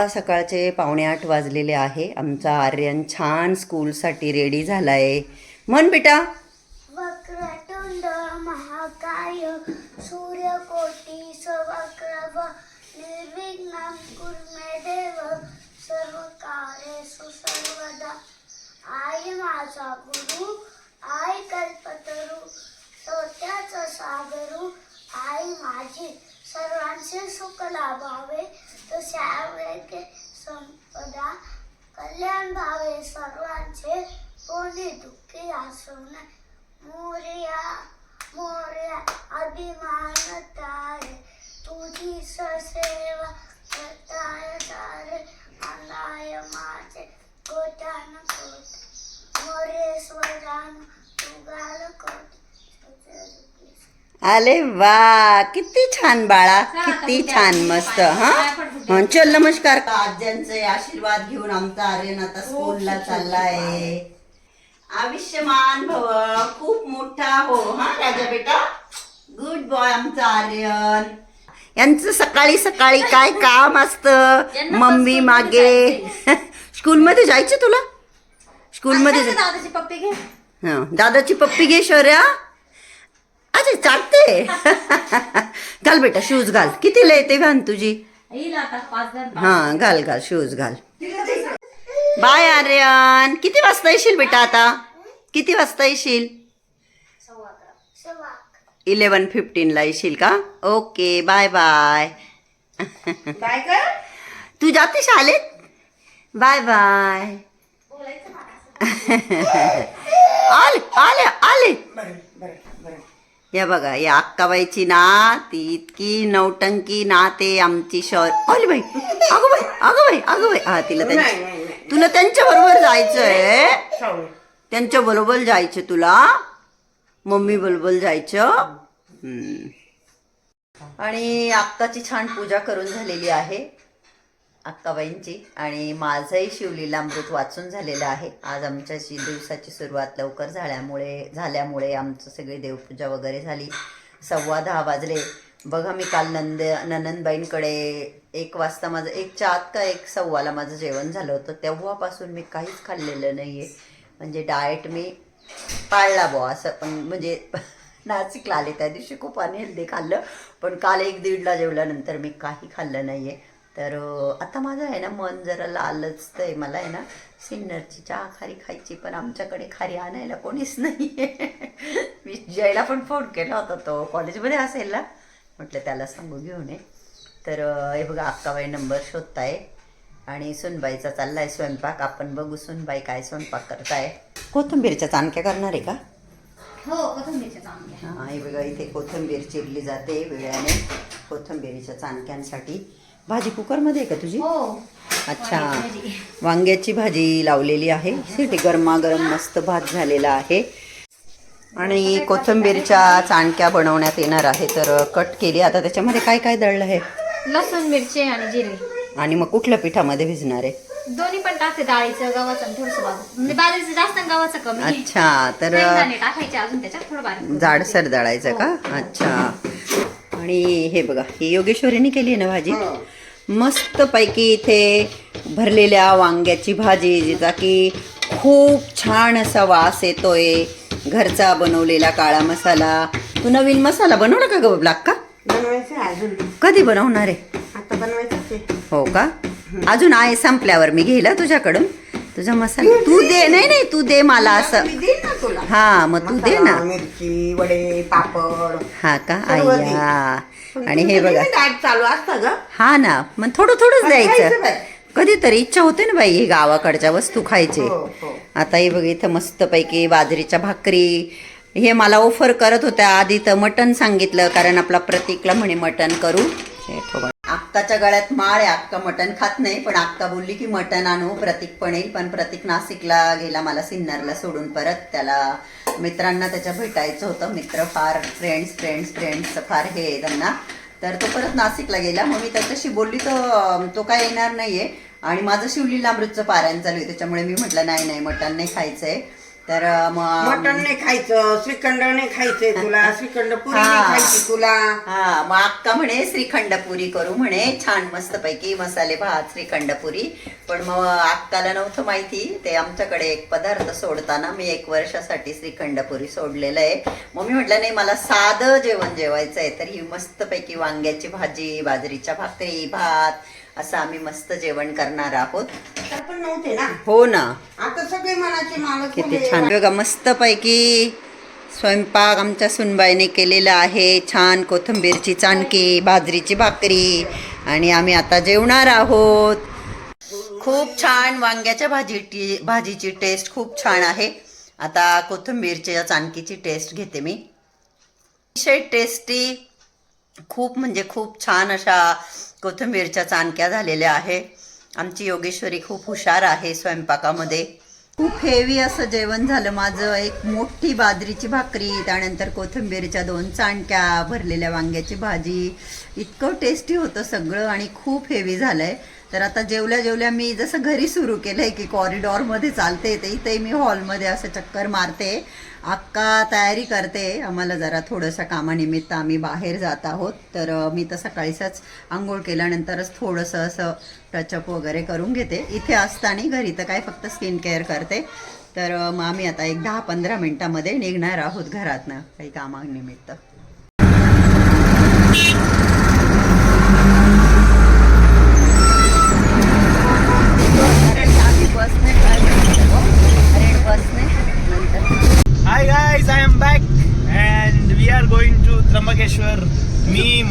सकाळचे पावणे आठ वाजलेले आहे. आमचा आर्यन छान स्कूलसाठी रेडी झालाय. म्हण बेटा. वक्रतुंड महाकाय सूर्यकोटी समप्रभ निर्विघ्न कुर्मे देव सर्व कार्येषु सर्वदा आई माझा गुरु आई कल्पतरू सोत्याच सागरू. आई माझी सर्वांचे सुख लाभावे तसे संपदा कल्याण भावे सर्वांचे कोणी दुःखी असू नये. मोर्या मोर्या अभिमान तारे तुझी ससेवा करताय तारे अनाय माझे कोटान कोट मोरेश्वरान तुगाल कोट आले वा किती छान बाळा किती छान मस्त हा? हं, चल नमस्कार. आज्यांचे आशीर्वाद घेऊन आमचा आर्यन आता स्कूलला चाललाय. आयुष्यमान भव खूप मोठा हो हा राजा बेटा? गुड बॉय आमचा आर्यन. यांचं सकाळी सकाळी काय काम असतं? मम्मी मागे. स्कूलमध्ये जायचं तुला? स्कूलमध्ये जा- दादाची पप्पी घे. हं, दादाची पप्पी घे शौर्या. अरे चालते घाल बेटा शूज़ घाल. कितीला येते व्हॅन तुझी. येईल आता पाच जण हा घाल घाल शूज़ घाल. बाय आर्यन. किती वाजता येशील बेटा आता? किती वाजता येशील? इलेवन फिफ्टीनला येशील का? Okay bye bye. कर. तू जाते शाळेत बाय बाय. आले आले आले. या बघा या अक्काबाईची ना ती इतकी नौटंकी ना ते आमची शहर. आली बाई अगं बाई अगं बाई अगं बाई. हा तिला त्यांच्या तुला त्यांच्या बरोबर जायचंय. त्यांच्या बरोबर जायचं तुला. मम्मी बरोबर जायचं. आणि अक्काची छान पूजा करून झालेली आहे. अक्काबाईंची आणि माझंही शिवलीला अमृत वाचून झालेलं आहे. आज आमच्याशी दिवसाची सुरुवात लवकर झाल्यामुळे झाल्यामुळे आमचं सगळी देवपूजा वगैरे झाली. सव्वा दहा वाजले. बघा मी काल नंद ननंदबाईंकडे एक वाजता माझं एकच्या चात का एक सव्वाला माझं जेवण झालं होतं. तेव्हापासून मी काहीच खाल्लेलं नाही आहे म्हणजे डाएट मी पाळला बुवा असं. पण म्हणजे नाशिकला आले त्या दिवशी खूप अनहेल्दी खाल्लं. पण काल एक दीडला जेवल्यानंतर मी काही खाल्लं नाही आहे तर आता माझं आहे ना मन जरा लालच आहे मला आहे ना सिन्नरची चहा खारी खायची पण आमच्याकडे खारी आणायला कोणीच नाही मी जयला पण फोन केला होता तो कॉलेजमध्ये असेल ना म्हटलं त्याला सांगू घेऊन ये. तर हे बघा अक्काबाई नंबर शोधताय आणि सुनबाईचा चाललाय स्वयंपाक. आपण बघू सुनबाई काय स्वयंपाक करताय. कोथिंबीरच्या चाणक्या करणार आहे का? हो कोथिंबीरच्या चांगल्या हा हे बघा इथे कोथिंबीर चिरली जाते वेळाने कोथिंबीरीच्या चाणक्यांसाठी भाजी कुकरमध्ये आहे का तुझी? हो. अच्छा. वांग्याची भाजी. लावलेली आहे. सिटी गरमागरम मस्त भात झालेला आहे. आणि कोथिंबीरच्या चाणक्या बनवण्यात येणार आहे. तर कट केली. आता त्याच्यामध्ये काय काय दळलं आहे? लसूण मिरची आणि जिरे. आणि मग कुठल्या पिठामध्ये भिजणार आहे? दोन्ही पण टाकते डाळीचं गव्हाचं थोडंसं बाजू म्हणजे बाजरीचं जास्त गव्हाचं कमी. अच्छा तर टाकायचे अजून त्याच्यात थोडं. जाडसर दळायचं का? अच्छा. आणि हे बघा ही योगेश्वरीने केली आहे ना भाजी? मस्त पैकी इथे भरलेल्या वांग्याची भाजी जिचा की खूप छान असा वास येतोय. घरचा बनवलेला काळा मसाला. तू नवीन मसाला बनवला का ग ब्लाक का बनवायचं आहे अजून. कधी बनवणार आहे? आता बनवायचं आहे. हो का? अजून आहे संपल्यावर मी घेईल तुझ्याकडून. तुझा मसाला तू दे नाही नाही तू दे मला असं. हा मग तू दे ना. मिरची वडे पापड. हा का. आय्या आणि हे बघा. चालू असतं ग. हा ना. मग थोडं थोडंच द्यायचं. कधीतरी इच्छा होते ना बाई हे गावाकडच्या वस्तू खायचे. हो, हो. आता हे बघ इथं मस्तपैकी बाजरीच्या भाकरी. हे मला ऑफर करत होत्या आधी तर मटण सांगितलं कारण आपला प्रतीकला म्हणे मटण करू. हे गळ्यात माळ आहे. अक्का मटण खात नाही पण अक्का बोलली की मटण आणू. प्रतीक पण येईल पण प्रतीक नाशिकला गेला मला सिन्नरला सोडून परत. त्याला मित्रांना त्याच्या भेटायचं होतं. मित्र फार फ्रेंड्स फ्रेंड्स फ्रेंड्स फार हे आहे त्यांना. तर तो परत नाशिकला गेला. मग मी त्याच्याशी बोलली तर तो काय येणार नाहीये. आणि माझं शिवलीला अमृतचं पारायण चालू आहे. त्याच्यामुळे मी म्हटलं नाही नाही मटण नाही खायचंय. तर मग मटण नाही खायचं श्रीखंड नाही खायचंय तुला श्रीखंड पुरी हा. खायची तुला. हा मग अक्का म्हणे श्रीखंडपुरी करू म्हणे. छान मस्तपैकी मसाले भात श्रीखंडपुरी पण मग अक्काला नव्हतं माहिती. ते आमच्याकडे एक पदार्थ सोडताना मी एक वर्षासाठी श्रीखंडपुरी सोडलेलं आहे. मग मी म्हटलं नाही मला साधं जेवण जेवायचं आहे तर ही मस्तपैकी वांग्याची भाजी बाजरीच्या भाकरी भात असं आम्ही मस्त जेवण करणार आहोत. पण नव्हते ना? हो ना. आता सगळे मनाचे मालक किती झाले. छान. बघा मस्तपैकी स्वयंपाक आमच्या सुनबाईने केलेला आहे. छान कोथिंबीरची चाणकी बाजरीची भाकरी आणि आम्ही आता जेवणार आहोत. खूप छान वांग्याच्या भाजी भाजीची टेस्ट खूप छान आहे. आता कोथिंबीरच्या चाणकीची टेस्ट घेते मी. अतिशय टेस्टी खूप म्हणजे खूप छान अशा कोथिंबीरच्या चाणक्या झालेल्या आहे. आमची योगेश्वरी खूप हुशार आहे स्वयंपाकामध्ये. खूप हेवी असं जेवण झालं माझं. एक मोठी बाजरीची भाकरी त्यानंतर कोथिंबीरच्या दोन चाणक्या भरलेल्या वांग्याची भाजी. इतकं टेस्टी होतं सगळं आणि खूप हेवी झालं आहे तर आता जेवल्या जेवल्या मी जसं घरी सुरू केलंय की कॉरिडॉरमध्ये चालते ते इथे मी हॉलमध्ये असं चक्कर मारते. अक्का तयारी करते. आम्हाला जरा थोडंसं कामानिमित्त आम्ही बाहेर जात आहोत. तर मी तर सकाळीच आंघोळ केल्यानंतरच थोडंसं असं टचअप वगैरे करून घेते. इथे असताना घरी तर काय फक्त स्किन केअर करते. तर मग आम्ही आता एक दहा पंधरा मिनटामध्ये निघणार आहोत घरातनं काही कामानिमित्त.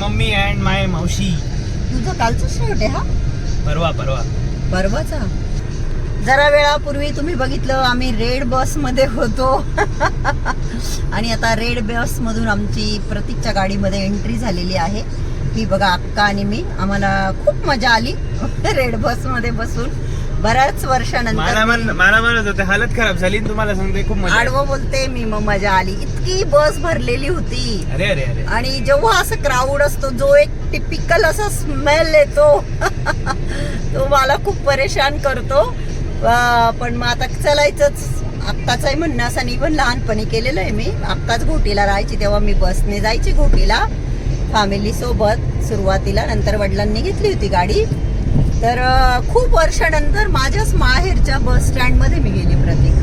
Mummy and my maushi. तुझं कालचं शर्ट आहे हा? परवा परवा. परवाचा? जरा वेळापूर्वी तुम्ही बघितलं आम्ही रेड बसमध्ये होतो. आणि आता रेड बस मधून आमची प्रतीकच्या गाडीमध्ये एंट्री झालेली आहे. ही बघा अक्का आणि मी. आम्हाला खूप मजा आली. रेड बसमध्ये बसून. बऱ्याच मला वर्षानंतर मला म्हणत होते हालत खराब झाली आणि तुम्हाला सांगते खूप मजा आली. आडवं बोलते मी मग मजा आली. इतकी बस भरलेली होती. अरे अरे अरे. आणि जेव्हा असं क्राऊड असतो जो एक टिपिकल असा स्मेल येतो तो मला खूप परेशान करतो. अं, पण मग आता चलायचंच. अक्काचंही म्हणणं असं आणि पण लहानपणी केलेलं आहे मी. अक्काच घोटीला राहायची तेव्हा मी बसने जायची घोटीला. फॅमिली सोबत सुरुवातीला नंतर वडिलांनी घेतली होती गाडी. तर खूप वर्षानंतर माझ्याच माहेरच्या बस स्टँडमध्ये मी गेली प्रतीक.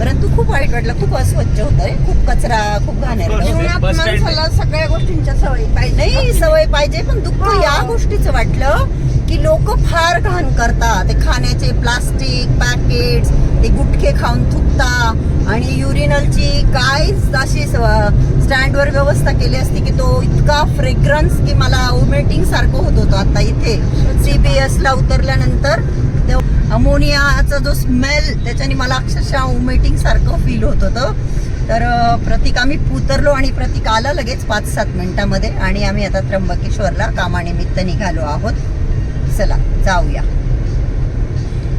परंतु खूप वाईट वाटलं खूप अस्वच्छ होतं रे खूप कचरा खूप माणसाला सगळ्या गोष्टींच्या सवयी पाहिजे. नाही सवय पाहिजे पण दुःख या गोष्टीचं वाटलं की लोक फार घाण करतात. ते खाण्याचे प्लास्टिक पॅकेट्स ते गुटखे खाऊन थुकता आणि युरिनलची काय अशी स्टँडवर व्यवस्था केली असती की तो इतका फ्रेग्रन्स की मला ओमेटिंग सारखं होत होतं. आता इथे सी बी एसला उतरल्यानंतर अमोनियाचा जो स्मेल त्याच्याने मला अक्षरशः ओमेटिंग सारखं फील होत होतं. तर प्रतीक आम्ही उतरलो आणि प्रतीक आलं लगेच पाच सात मिनिटामध्ये आणि आम्ही आता त्र्यंबकेश्वरला कामानिमित्त निघालो आहोत. चला जाऊया.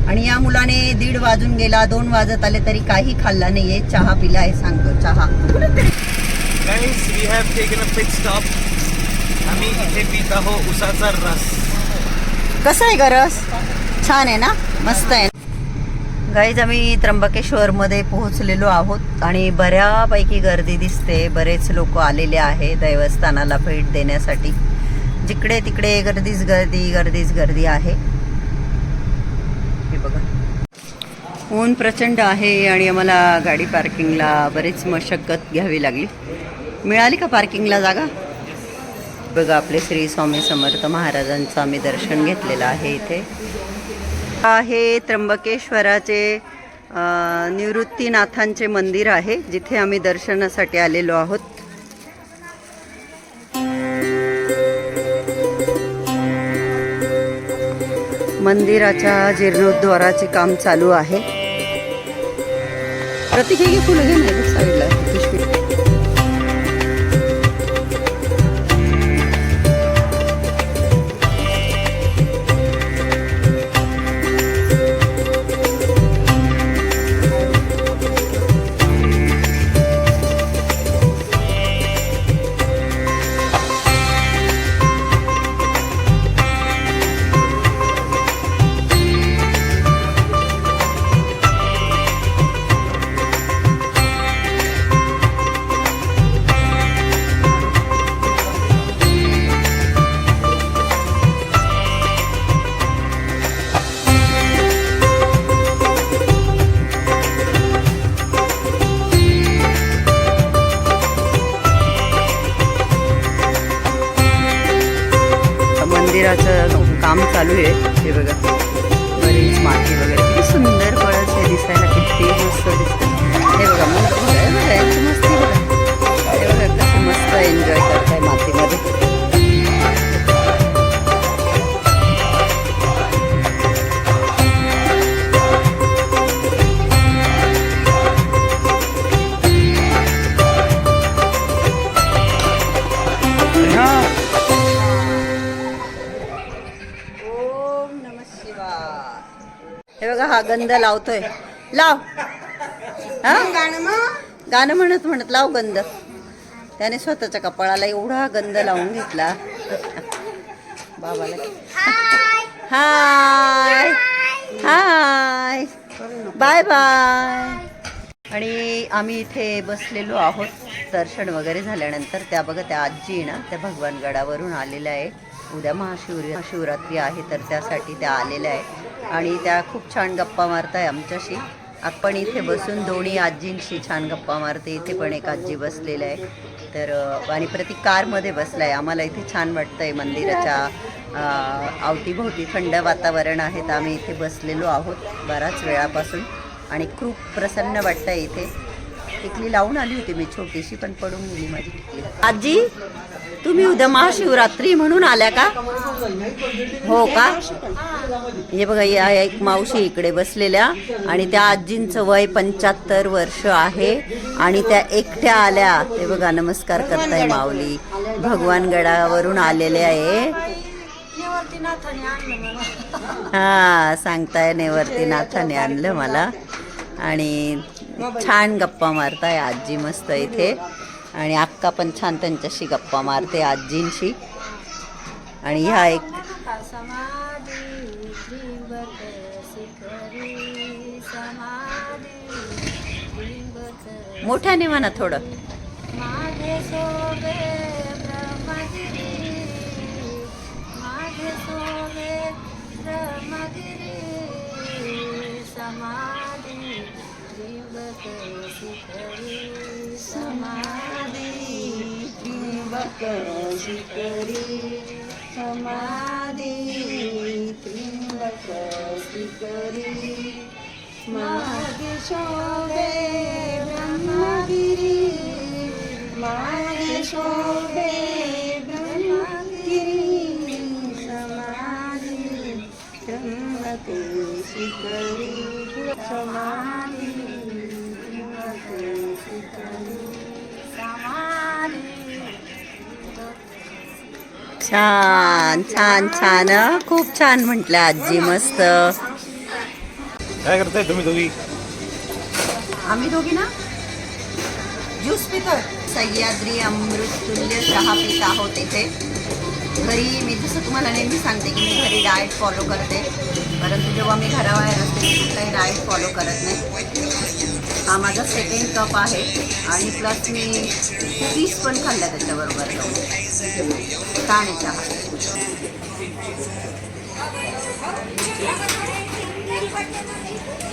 आणि या मुलाने दीड वाजून गेला दोन वाजत आले तरी काही खाल्ला नाहीये. चहा पिला आहे सांगतो चहा. Guys we have taken a pit stop आम्ही इथे पित आहो उसाचा रस. कसं आहे गरज छान आहे ना? मस्त आहे. गाईज आम्ही त्र्यंबकेश्वरमध्ये पोहोचलेलो आहोत आणि बऱ्यापैकी गर्दी दिसते. बरेच लोक आलेले आहे देवस्थानाला भेट देण्यासाठी. जिकडे तिकडे गर्दीच गर्दी गर्दीच गर्दी आहे हे बघा ऊन प्रचंड आहे आणि आम्हाला गाडी पार्किंगला बरीच मशक्कत घ्यावी लागली. मिळाली का पार्किंगला जागा? बघा आपले श्री स्वामी समर्थ महाराजांचं आम्ही दर्शन घेतलेलं आहे इथे. आहे त्र्यंबकेश्वराचे निवृत्तीनाथांचे मंदिर आहे जिथे आम्ही दर्शनासाठी आलेलो आहोत. मंदिराच्या जीर्णोद्धाराचे काम चालू आहे. प्रतीक हे फुलं घे साईडला मंदिराचं काम चालू आहे. हे बघा. बरीच माती वगैरे. किती सुंदर फळच हे दिसायला किती मस्त दिसतं हे बघा मग बघा, हे बघा, कसं मस्त एन्जॉय करताय मातीमध्ये. बघा हा गंध लावतोय. लाव. हा? गाणं म्हणत म्हणत लाव गंध. त्याने स्वतःच्या कपाळाला एवढा गंध लावून घेतला. बाबाला. हाय. हाय. Bye bye. आणि आम्ही इथे बसलेलो आहोत. दर्शन वगैरे झाल्यानंतर त्या बघा त्या आजी ना त्या भगवानगडावरून आलेल्या आहे उद्या महाशिवरी शिवरात्री आहे तर त्यासाठी त्या आलेल्या आहे आणि त्या खूप छान गप्पा मारताय आमच्याशी. आपण इथे बसून दोन्ही आजींशी छान गप्पा मारते. इथे पण एक आजी बसलेलं आहे. तर आणि प्रति कारमध्ये बसला आहे आम्हाला इथे छान वाटतं आहे मंदिराच्या अवतीभोवती थंड वातावरण आहे. तर आम्ही इथे बसलेलो आहोत बराच वेळापासून. आणि खूप प्रसन्न वाटतंय इथे. टिकली लावून आली होती मी छोटीशी पण पडून गेली माझी टिकली. आजी तुम्ही उद्या महाशिवरात्री म्हणून आल्या का? हो का? हे बघा या एक मावशी इकडे बसलेल्या आणि त्या आजींचं वय पंच्याहत्तर वर्ष आहे आणि त्या एकट्या आल्या. हे बघा नमस्कार करताय माऊली. भगवानगडावरून आलेल्या आहे. हा सांगताय नेवरती नाथाने आणलं मला. आणि छान गप्पा मारताय आजी मस्त इथे. आणि अक्का पण छान त्यांच्याशी गप्पा मारते आजींशी. आणि ह्या एक मोठ्याने म्हणा थोडं. माझे सोबे समाधी. ત્રિવકસી કરી સમાધિ ત્રિવકસી કરી મારી શોભે બ્રહ્મગીરી મારી શોભે બ્રહ્મગીરી સમાધિ ત્રિવકસી કરી સમાધિ छान छान छान. खूप छान म्हटलं आजी मस्त. काय करताय तुम्ही दोघी? आम्ही दोघी ना? ज्यूस पितोय. सह्याद्री अमृततुल्य चहा पित आहोत इथे. घरी मी जसं तुम्हाला नेहमी सांगते की मी घरी डाएट फॉलो करते. परंतु जेव्हा मी घराबाहेर असते कुठलाही डाएट फॉलो करत नाही. हा माझा सेकंड कप आहे. आणि प्लस मी पीस पण खाल्ला त्याच्याबरोबर. छान आहे चहा.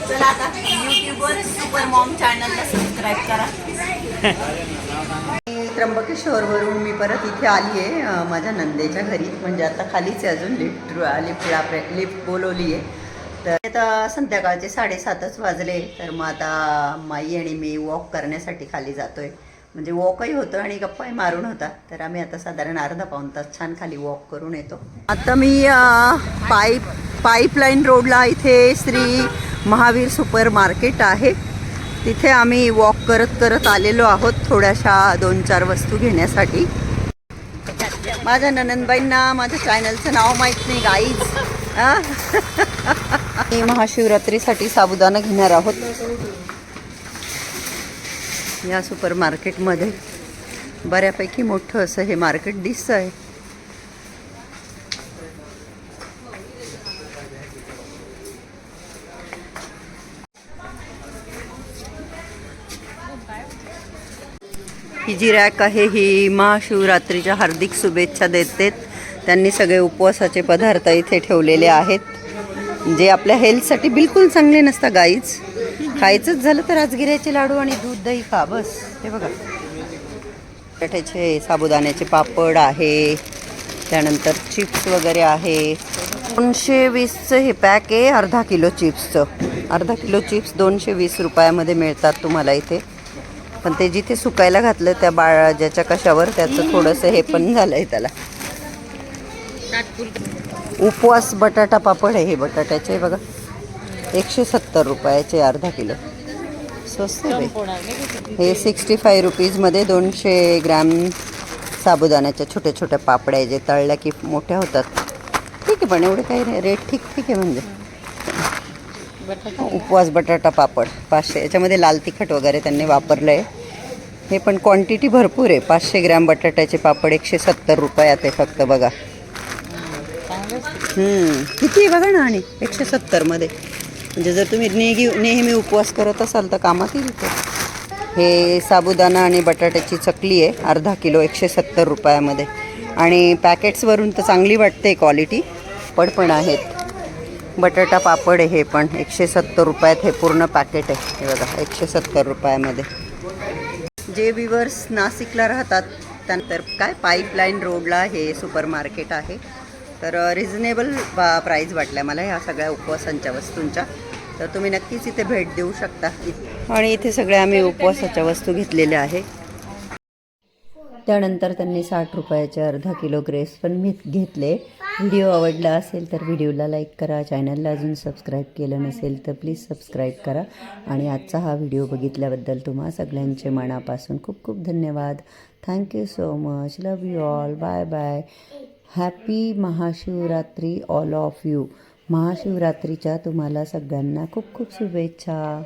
चला आता यूट्यूबवर सुपर मॉम चॅनलला सबस्क्राईब करा. त्र्यंबकेश्वरवरून मी परत इथे आली आहे माझ्या नंदेच्या घरी. म्हणजे आता खालीच आहे अजून लिफ्ट लिफ्ट लिफ्ट बोलवली आहे. तर आता संध्याकाळचे साडेसातच वाजले. तर मग आता माई आणि मी वॉक करण्यासाठी खाली जातोय. म्हणजे वॉकही होतं आणि गप्पाही मारून होता. तर आम्ही आता साधारण अर्धा पाऊण तास छान खाली वॉक करून येतो. आता मी पाईप पाईपलाईन रोडला इथे श्री महावीर सुपर मार्केट आहे. तिथे आम्ही वॉक करत करत आलेलो आहोत थोड्याशा दोन चार वस्तू घेण्यासाठी. माझ्या ननंदबाईंना माझ्या चॅनलचं नाव माहीत नाही गाईज मी महाशिवरात्रीसाठी साबुदाणा घेणार आहोत. या सुपर मार्केटमध्ये बऱ्यापैकी मोठं असं हे मार्केट दिसतं आहे ही जी रॅक आहे ही महाशिवरात्रीच्या हार्दिक शुभेच्छा देते त्यांनी सगळे उपवासाचे पदार्थ इथे ठेवलेले आहेत. जे आपल्या हेल्थसाठी बिलकुल चांगले नसतात गाईच. खायचंच झालं तर राजगिऱ्याचे लाडू आणि दूध दही खा बस. हे बघा. बटाट्याचे साबुदाण्याचे पापड आहे. त्यानंतर चिप्स वगैरे आहे. दोनशे वीसचं हे पॅक आहे अर्धा किलो चिप्सचं. अर्धा किलो चिप्स दोनशे वीस रुपयामध्ये मिळतात तुम्हाला इथे. पण ते जिथे सुकायला घातलं त्या बाळा ज्याच्या कशावर त्याचं थोडंसं हे पण झालं आहे त्याला उपवास बटाटा पापड आहे हे बटाट्याचे बघा. एकशे सत्तर रुपयाचे अर्धा किलो. स्वस्त आहे हे सिक्स्टी फाय रुपीजमध्ये दोनशे ग्रॅम साबुदाण्याच्या छोट्या छोट्या पापड्या जे तळल्या की मोठ्या होतात. ठीक आहे पण एवढे काही नाही रेट ठीक ठीक आहे म्हणजे. उपवास बटाटा पापड पाचशे याच्यामध्ये लाल तिखट वगैरे त्यांनी वापरलं आहे. हे पण क्वांटिटी भरपूर आहे. पाचशे ग्रॅम बटाट्याचे पापड एकशे सत्तर रुपयात आहे फक्त बघा. किती आहे बघा ना आणि? एकशे सत्तरमध्ये म्हणजे जर तुम्ही नेगी नेहमी उपवास करत असाल तर कामात येईल ते हे साबुदाणा आणि बटाट्याची चकली आहे अर्धा किलो एकशे सत्तर रुपयामध्ये. आणि पॅकेट्सवरून तर चांगली वाटते क्वालिटी पण पण आहेत. बटाटा पापड आहे हे पण एकशे सत्तर रुपयात हे पूर्ण पॅकेट आहे. हे बघा एकशे सत्तर रुपयामध्ये. जे विवर्स नाशिकला राहतात त्यानंतर काय पाईपलाईन रोडला हे सुपर मार्केट आहे? तर रिझनेबल बा प्राईज वाटल्या मला ह्या सगळ्या उपवासांच्या वस्तूंच्या. तर तुम्ही नक्कीच इथे भेट देऊ शकता. आणि इथे सगळ्या आम्ही उपवासाच्या वस्तू घेतलेल्या आहे त्यानंतर त्यांनी साठ रुपयाचे अर्धा किलो ग्रेस पण मी घेतले. व्हिडिओ आवडला असेल तर व्हिडिओला लाईक करा. चॅनलला अजून सबस्क्राईब केलं नसेल तर प्लीज सबस्क्राईब करा. आणि आजचा हा व्हिडिओ बघितल्याबद्दल तुम्हा सगळ्यांचे मनापासून खूप खूप धन्यवाद. Thank you so much. Love you all. Bye bye. Happy Mahashivratri all of you महाशिवरात्रीच्या तुम्हाला सगळ्यांना खूप खूप शुभेच्छा.